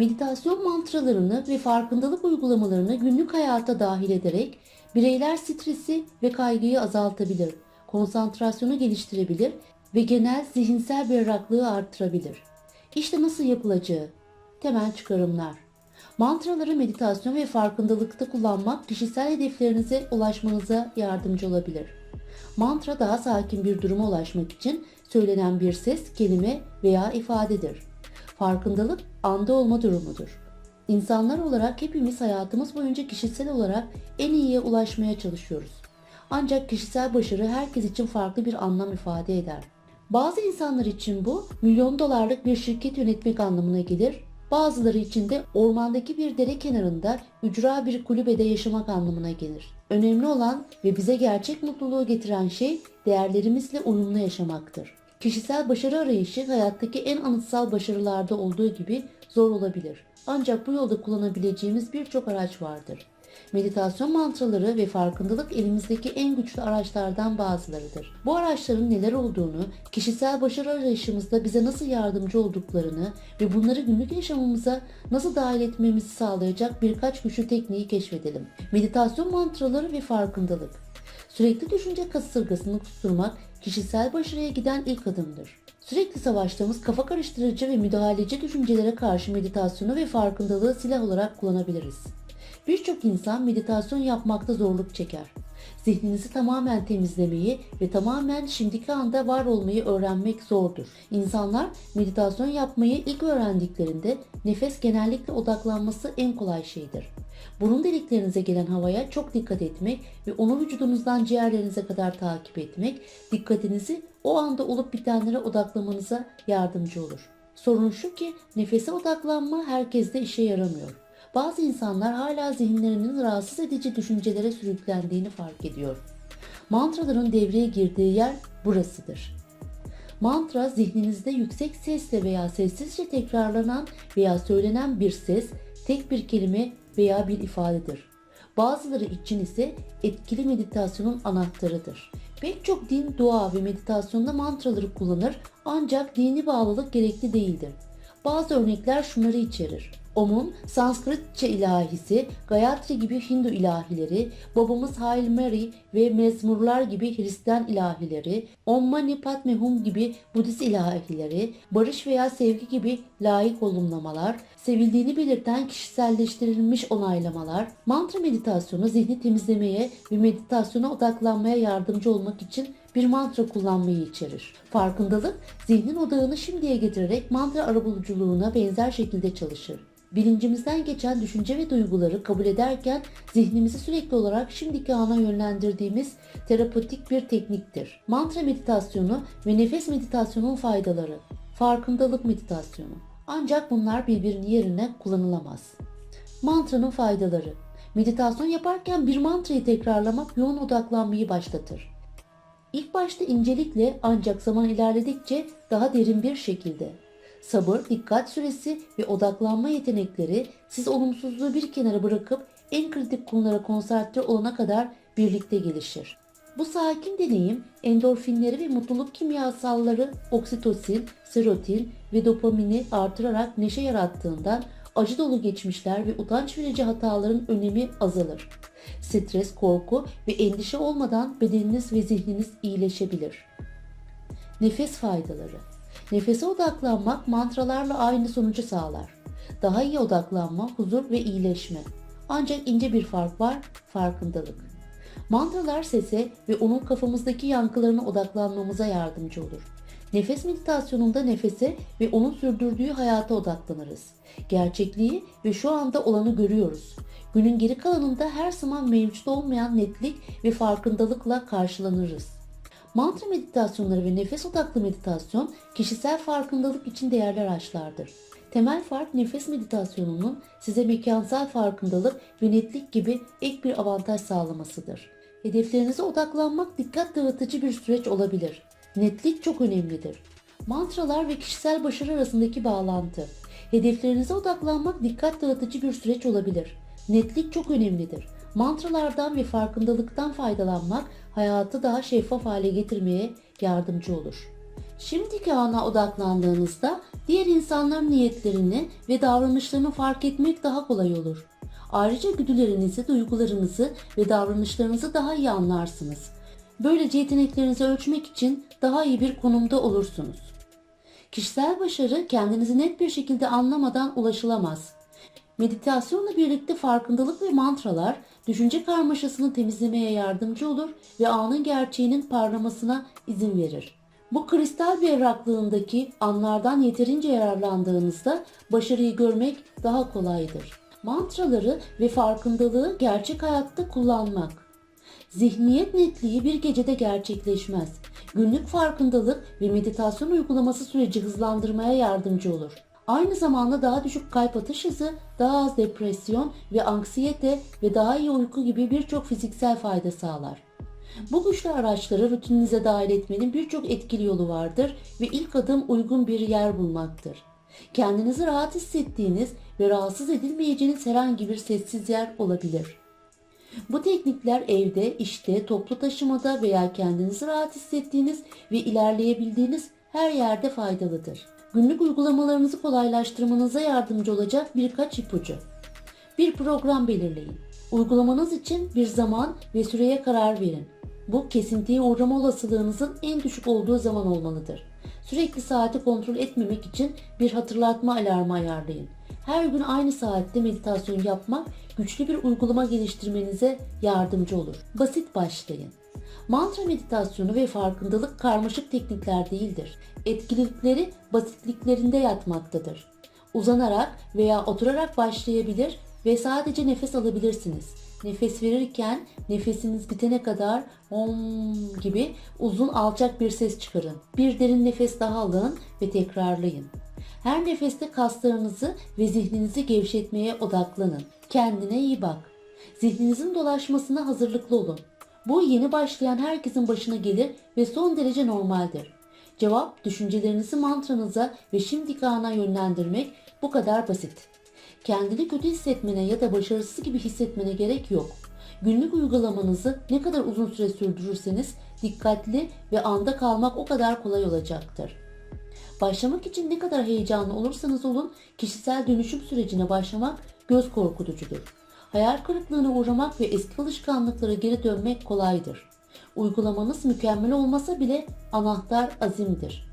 Meditasyon mantralarını ve farkındalık uygulamalarını günlük hayata dahil ederek bireyler stresi ve kaygıyı azaltabilir, konsantrasyonu geliştirebilir ve genel zihinsel berraklığı artırabilir. İşte nasıl yapılacağı. Temel çıkarımlar. Mantraları meditasyon ve farkındalıkta kullanmak kişisel hedeflerinize ulaşmanıza yardımcı olabilir. Mantra daha sakin bir duruma ulaşmak için söylenen bir ses, kelime veya ifadedir. Farkındalık anda olma durumudur. İnsanlar olarak hepimiz hayatımız boyunca kişisel olarak en iyiye ulaşmaya çalışıyoruz. Ancak kişisel başarı herkes için farklı bir anlam ifade eder. Bazı insanlar için bu milyon dolarlık bir şirket yönetmek anlamına gelir. Bazıları için de ormandaki bir dere kenarında ücra bir kulübede yaşamak anlamına gelir. Önemli olan ve bize gerçek mutluluğu getiren şey değerlerimizle uyumlu yaşamaktır. Kişisel başarı arayışı hayattaki en anıtsal başarılarda olduğu gibi zor olabilir. Ancak bu yolda kullanabileceğimiz birçok araç vardır. Meditasyon mantraları ve farkındalık elimizdeki en güçlü araçlardan bazılarıdır. Bu araçların neler olduğunu, kişisel başarı arayışımızda bize nasıl yardımcı olduklarını ve bunları günlük yaşamımıza nasıl dahil etmemizi sağlayacak birkaç güçlü tekniği keşfedelim. Meditasyon mantraları ve farkındalık. Sürekli düşünce kasırgasını kusturmak kişisel başarıya giden ilk adımdır. Sürekli savaştığımız kafa karıştırıcı ve müdahaleci düşüncelere karşı meditasyonu ve farkındalığı silah olarak kullanabiliriz. Birçok insan meditasyon yapmakta zorluk çeker. Zihninizi tamamen temizlemeyi ve tamamen şimdiki anda var olmayı öğrenmek zordur. İnsanlar meditasyon yapmayı ilk öğrendiklerinde nefes genellikle odaklanması en kolay şeydir. Burun deliklerinize gelen havaya çok dikkat etmek ve onu vücudunuzdan ciğerlerinize kadar takip etmek dikkatinizi o anda olup bitenlere odaklamanıza yardımcı olur. Sorun şu ki nefese odaklanma herkeste işe yaramıyor. Bazı insanlar hala zihinlerinin rahatsız edici düşüncelere sürüklendiğini fark ediyor. Mantraların devreye girdiği yer burasıdır. Mantra zihninizde yüksek sesle veya sessizce tekrarlanan veya söylenen bir ses, tek bir kelime veya bir ifadedir. Bazıları için ise etkili meditasyonun anahtarıdır. Pek çok din, dua ve meditasyonda mantraları kullanır ancak dini bağlılık gerekli değildir. Bazı örnekler şunları içerir. Om'un Sanskritçe ilahisi, Gayatri gibi Hindu ilahileri, babamız Hail Mary ve mezmurlar gibi Hristiyan ilahileri, Om Mani Padme Hum gibi Budist ilahileri, barış veya sevgi gibi layık olumlamalar, sevildiğini belirten kişiselleştirilmiş onaylamalar, mantra meditasyonu zihni temizlemeye ve meditasyona odaklanmaya yardımcı olmak için bir mantra kullanmayı içerir. Farkındalık, zihnin odağını şimdiye getirerek mantra arabuluculuğuna benzer şekilde çalışır. Bilincimizden geçen düşünce ve duyguları kabul ederken zihnimizi sürekli olarak şimdiki ana yönlendirdiğimiz terapotik bir tekniktir. Mantra meditasyonu ve nefes meditasyonun faydaları. Farkındalık meditasyonu. Ancak bunlar birbirinin yerine kullanılamaz. Mantranın faydaları. Meditasyon yaparken bir mantrayı tekrarlamak yoğun odaklanmayı başlatır. İlk başta incelikle ancak zaman ilerledikçe daha derin bir şekilde. Sabır, dikkat süresi ve odaklanma yetenekleri siz olumsuzluğu bir kenara bırakıp en kritik konulara konsantre olana kadar birlikte gelişir. Bu sakin deneyim endorfinleri ve mutluluk kimyasalları oksitosin, serotin ve dopamini artırarak neşe yarattığından acı dolu geçmişler ve utanç verici hataların önemi azalır. Stres, korku ve endişe olmadan bedeniniz ve zihniniz iyileşebilir. Nefes faydaları Nefese odaklanmak mantralarla aynı sonucu sağlar. Daha iyi odaklanma, huzur ve iyileşme. Ancak ince bir fark var, farkındalık. Mantralar sese ve onun kafamızdaki yankılarına odaklanmamıza yardımcı olur. Nefes meditasyonunda nefese ve onun sürdürdüğü hayata odaklanırız. Gerçekliği ve şu anda olanı görüyoruz. Günün geri kalanında her zaman mevcut olmayan netlik ve farkındalıkla karşılanırız. Mantra meditasyonları ve nefes odaklı meditasyon kişisel farkındalık için değerli araçlardır. Temel fark nefes meditasyonunun size mekansal farkındalık ve netlik gibi ek bir avantaj sağlamasıdır. Hedeflerinize odaklanmak dikkat dağıtıcı bir süreç olabilir. Netlik çok önemlidir. Mantralar ve kişisel başarı arasındaki bağlantı. Hedeflerinize odaklanmak dikkat dağıtıcı bir süreç olabilir. Netlik çok önemlidir. Mantralardan ve farkındalıktan faydalanmak hayatı daha şeffaf hale getirmeye yardımcı olur. Şimdiki ana odaklandığınızda diğer insanların niyetlerini ve davranışlarını fark etmek daha kolay olur. Ayrıca güdülerinizi, duygularınızı ve davranışlarınızı daha iyi anlarsınız. Böylece yeteneklerinizi ölçmek için daha iyi bir konumda olursunuz. Kişisel başarı kendinizi net bir şekilde anlamadan ulaşılamaz. Meditasyonla birlikte farkındalık ve mantralar düşünce karmaşasını temizlemeye yardımcı olur ve anın gerçeğinin parlamasına izin verir. Bu kristal berraklığındaki anlardan yeterince yararlandığınızda başarıyı görmek daha kolaydır. Mantraları ve farkındalığı gerçek hayatta kullanmak. Zihniyet netliği bir gecede gerçekleşmez. Günlük farkındalık ve meditasyon uygulaması süreci hızlandırmaya yardımcı olur. Aynı zamanda daha düşük kalp atış hızı, daha az depresyon ve anksiyete ve daha iyi uyku gibi birçok fiziksel fayda sağlar. Bu güçlü araçları rutininize dahil etmenin birçok etkili yolu vardır ve ilk adım uygun bir yer bulmaktır. Kendinizi rahat hissettiğiniz ve rahatsız edilmeyeceğiniz herhangi bir sessiz yer olabilir. Bu teknikler evde, işte, toplu taşımada veya kendinizi rahat hissettiğiniz ve ilerleyebildiğiniz her yerde faydalıdır. Günlük uygulamalarınızı kolaylaştırmanıza yardımcı olacak birkaç ipucu. Bir program belirleyin. Uygulamanız için bir zaman ve süreye karar verin. Bu kesintiye uğrama olasılığınızın en düşük olduğu zaman olmalıdır. Sürekli saati kontrol etmemek için bir hatırlatma alarmı ayarlayın. Her gün aynı saatte meditasyon yapmak güçlü bir uygulama geliştirmenize yardımcı olur. Basit başlayın. Mantra meditasyonu ve farkındalık karmaşık teknikler değildir. Etkilikleri basitliklerinde yatmaktadır. Uzanarak veya oturarak başlayabilir ve sadece nefes alabilirsiniz. Nefes verirken nefesiniz bitene kadar om gibi uzun alçak bir ses çıkarın. Bir derin nefes daha alın ve tekrarlayın. Her nefeste kaslarınızı ve zihninizi gevşetmeye odaklanın. Kendine iyi bak. Zihninizin dolaşmasına hazırlıklı olun. Bu yeni başlayan herkesin başına gelir ve son derece normaldir. Cevap düşüncelerinizi mantranıza ve şimdiki ana yönlendirmek bu kadar basit. Kendini kötü hissetmene ya da başarısız gibi hissetmene gerek yok. Günlük uygulamanızı ne kadar uzun süre sürdürürseniz dikkatli ve anda kalmak o kadar kolay olacaktır. Başlamak için ne kadar heyecanlı olursanız olun kişisel dönüşüm sürecine başlamak göz korkutucudur. Hayal kırıklığına uğramak ve eski alışkanlıklara geri dönmek kolaydır. Uygulamanız mükemmel olmasa bile anahtar azimdir.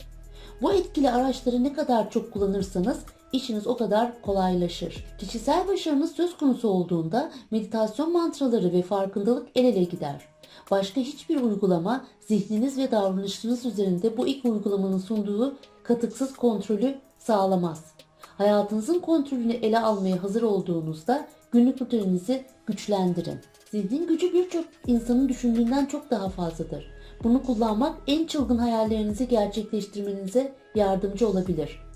Bu etkili araçları ne kadar çok kullanırsanız işiniz o kadar kolaylaşır. Kişisel başarınız söz konusu olduğunda meditasyon mantraları ve farkındalık el ele gider. Başka hiçbir uygulama zihniniz ve davranışınız üzerinde bu ilk uygulamanın sunduğu katıksız kontrolü sağlamaz. Hayatınızın kontrolünü ele almaya hazır olduğunuzda günlük rutininizi güçlendirin. Zihnin gücü birçok insanın düşündüğünden çok daha fazladır. Bunu kullanmak en çılgın hayallerinizi gerçekleştirmenize yardımcı olabilir.